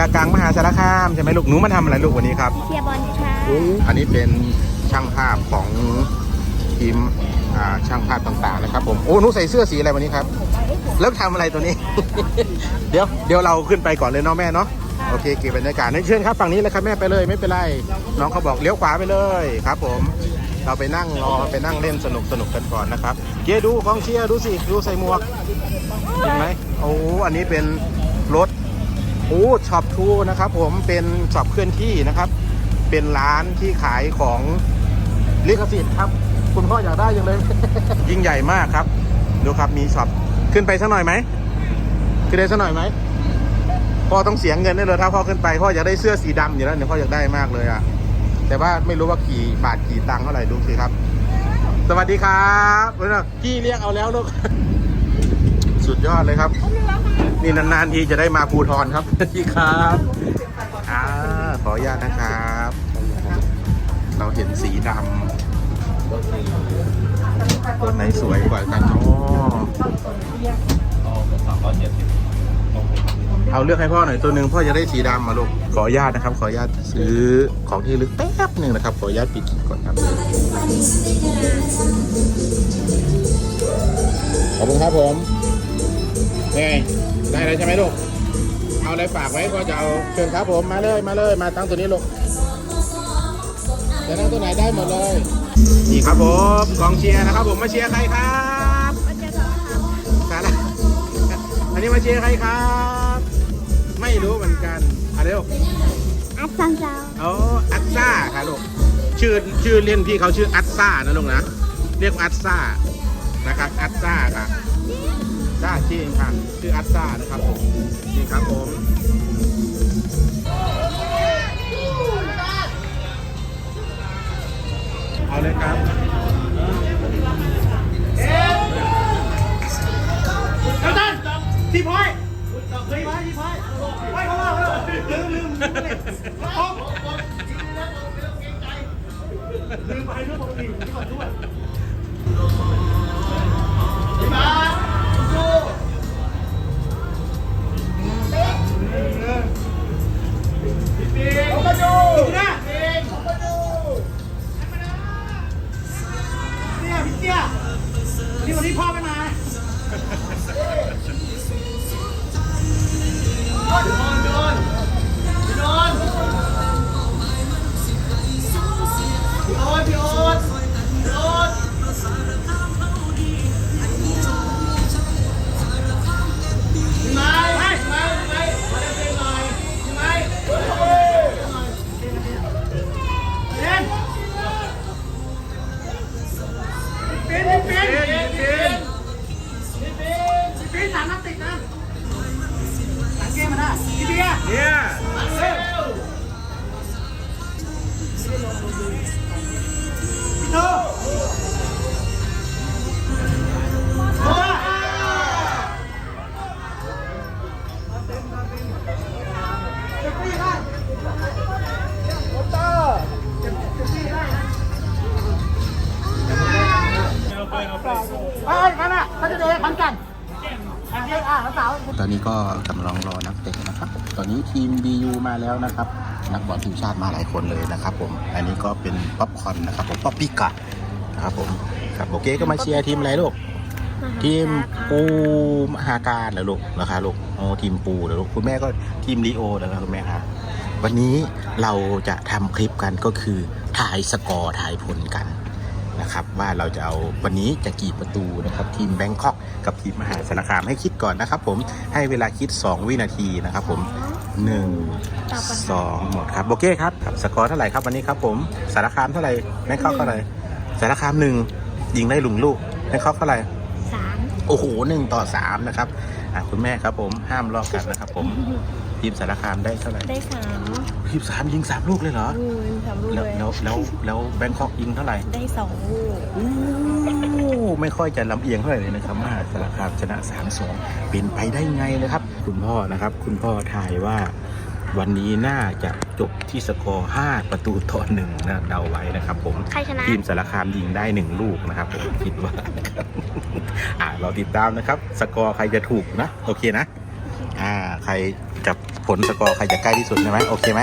ฬากลางมหาสารคามใช่ไหมลูกหนูมาทำอะไรลูกวันนี้ครับเชียร์บอลค่ะอันนี้เป็นช่างภาพของทีมอ่าช่างภาพต่างๆนะครับผมโอ้หนูใส่เสื้อสีอะไรวันนี้ครับแล้วทำอะไรตัวนี้ เดี๋ยวเดี๋ยวเราขึ้นไปก่อนเลยเนาะแม่เนาะโอเคเก็บบรรยากาศให้เชิญครับฝั่งนี้เลยครับแม่ไปเลยไม่เป็นไร น้องเขาบอกเลี้ยวขวาไปเลยครับ ผม เราไปนั่งรอไปนั่งเล่นสนุกสนุกกันก่อนนะครับเยดูกองเชียร์ดูสิดูใส่หมวกเห็นไหมโอ้อันนี้เป็นรถ โอ้ช็อปทูนะครับผมเป็นช็อปเคลื่อนที่นะครับ เป็นร้านที่ขายของลิขสิทธิ์ครับ คุณพ่ออยากได้ยังเลย ยิ่งใหญ่มากครับดูครับมีช็อปขึ้นไปสักหน่อยไหมขึ้นได้สักหน่อยไหมพ่อต้องเสียเงินได้เลยถ้าพ่อขึ้นไปพ่ออยากได้เสื้อสีดำอยู่แล้วเดี๋ยพ่ออยากได้มากเลยอะแต่ว่าไม่รู้ว่ากี่บาทกี่ตังค์เท่าไหร่ดูสิครับ สวัสดีครับพี่เรียกเอาแล้วลูกสุดยอดเลยครับ นี่นานๆทีจะได้มาภูทรครับสวัสดีครับอ่าขออนุญาตนะครับ เราเห็นสีดำตัวไหนสวยกว่ากันเนาะเอาเลือกให้พ่อหน่อยตัวหนึ่งพ่อจะได้สีดำมาลูกขออนุญาตนะครับ ขออนุญาตซื้อของที่ระลึกแป๊บหนึ่งนะครับ ขออนุญาตปิดคลิปก่อนครับขอบคุณครับผม ไงได้แล้วใช่ไหมลูก เอาอะไรฝากไว้ก็จะเอาเชิญครับผมมาเลยมาเลยมาตั้งตัวนี้ลูกจะนั่งตัวไหนได้หมดเลย นี่ครับผมกองเชียร์นะครับผมมาเชียร์ใครครับมาเจอกันค่ะสาระอันนี้มาเชียร์ใครครับ ไม่รู้เหมือนกันอะไรลูกอัดซันเจ้าอ๋ออัตซ่าค่ะลูกชื่อชื่อเล่นพี่เขาชื่ออัตซ่านะลูกนะ เรียกว่าอัตซ่านะครับอัตซ่าค่ะ ซ่าจริงค่ะชื่ออัตซ่านะครับผมนี่ครับผมเอาเลยครับที่พอยที่พอยที่พอยพอยเขาว่าลืมลืมลืมลืมไปเรื่องปกติที่ก่อนด้วย สาวตอนนี้ก็กำลังรอนักเตะนะครับ ตอนนี้ทีม BU มาแล้วนะครับ นักบอลทีมชาติมาหลายคนเลยนะครับ ผม อันนี้ก็เป็นป๊อปคอร์นนะครับผม ป๊อปปี้กัดนะครับผม ครับโอเคก็มาเชียร์ทีมอะไรลูก ทีมปูมหาการเหรอลูกนะคะลูก โอ้ทีมปูเหรอลูก คุณแม่ก็ทีมลีโอนะครับคุณแม่ครับวันนี้เราจะทำคลิปกันก็คือถ่ายสกอร์ถ่ายผลกัน นะครับว่าเราจะเอาวันนี้จะกี่ประตูนะครับทีมแบงคอกกับทีมมหาสารคามให้คิดก่อนนะครับ ผมให้เวลาคิด 2 วินาทีนะครับ ผม 1 2 หมดครับโอเคครับครับสกอร์เท่าไหร่ครับวันนี้ครับผมสารคามเท่าไหร่แบงคอกเท่าไหร่สารคามหนึ่งยิงได้หลุงลูกแบงคอกเท่าไหร่สามโอ้โหหนึ่งต่อสามนะครับอะคุณแม่ครับผม ห้ามลอกกันนะครับผม ทีมสารคามได้เท่าไหร่ได้สามทีมสามยิงสามลูกเลยเหรอลูกสามลูกแล้วเลยแล้วแล้วแล้วแบงคอกยิงเท่าไหร่ได้สองลูกโอ้ไม่ค่อยจะลำเอียงเท่าไหร่เลยนะครับมหาสารคามชนะสามสองเป็นไปได้ไงนะครับ คุณพ่อนะครับ คุณพ่อทายว่าวันนี้น่าจะจบที่สกอร์ 5 ประตูต่อหนึ่งนะเดาไว้นะครับผม ใครชนะ ทีมสารคามยิงได้หนึ่งลูกนะครับผมคิดว่านะครับอ่าเราติดตามนะครับ สกอร์ใครจะถูกนะ โอเคนะอ่า ใครจะผลสกอร์ใครจะใกล้ที่สุดใช่ไหมโอเคไหม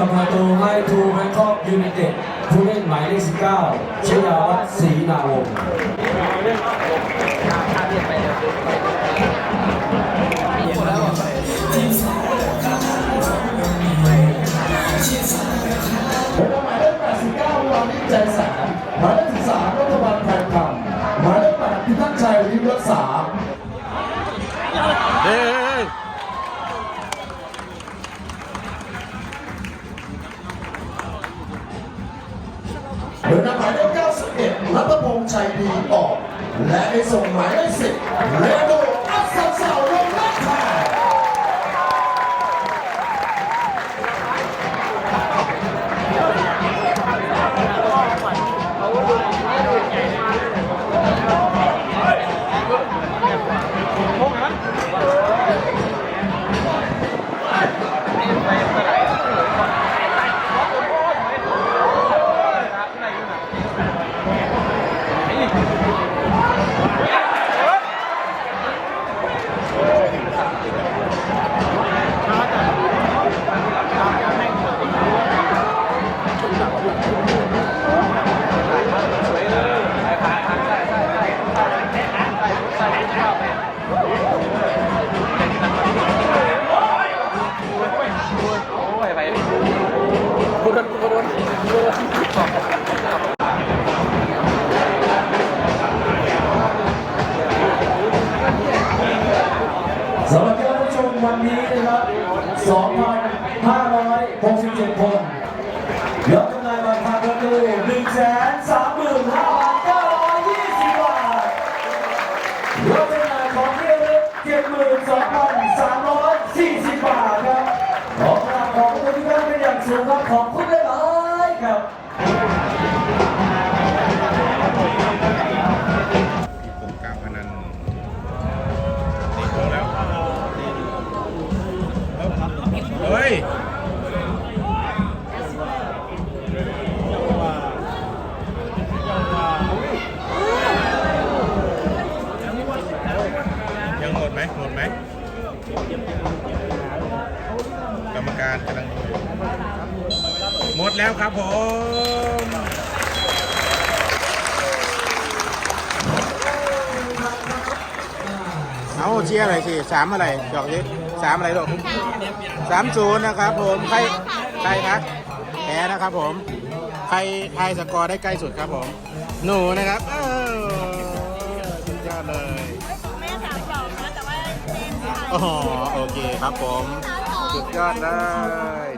ทำประตูให้ทูแบงคอกยูไนเต็ดผู้เล่นหมายเลข19ชยาวัฒน์ศรีนาวงศ์แล้วก็หมายเลข89วานิจใจแสนหมายเลข สำหรับยอดผู้ชมวันนี้นะครับ 2,567 คนยอดจำหน่ายบัตรผ่านประตู135,920 บาทยอดจำหน่ายของที่ระลึก72,340 บาทครับ ขอกราบขอบคุณทุกท่านเป็นอย่างสูงครับ ขอบคุณหลายๆครับ ยยังหมดไหมหมดไหมกรรมการกำลังหมดแล้วครับผมเอาเชียร์อะไรสิสามอะไรหยอกดิ สามอะไรลูกสามศูนย์นะครับผมใครใครครับแพ้นะครับผม ใครทายสกอร์ได้ใกล้สุดครับผม หนูนะครับเออสุดยอดเลยแม่สามสองนะแต่ว่าอ๋อโอเคครับผมสามสองสุดยอดเลย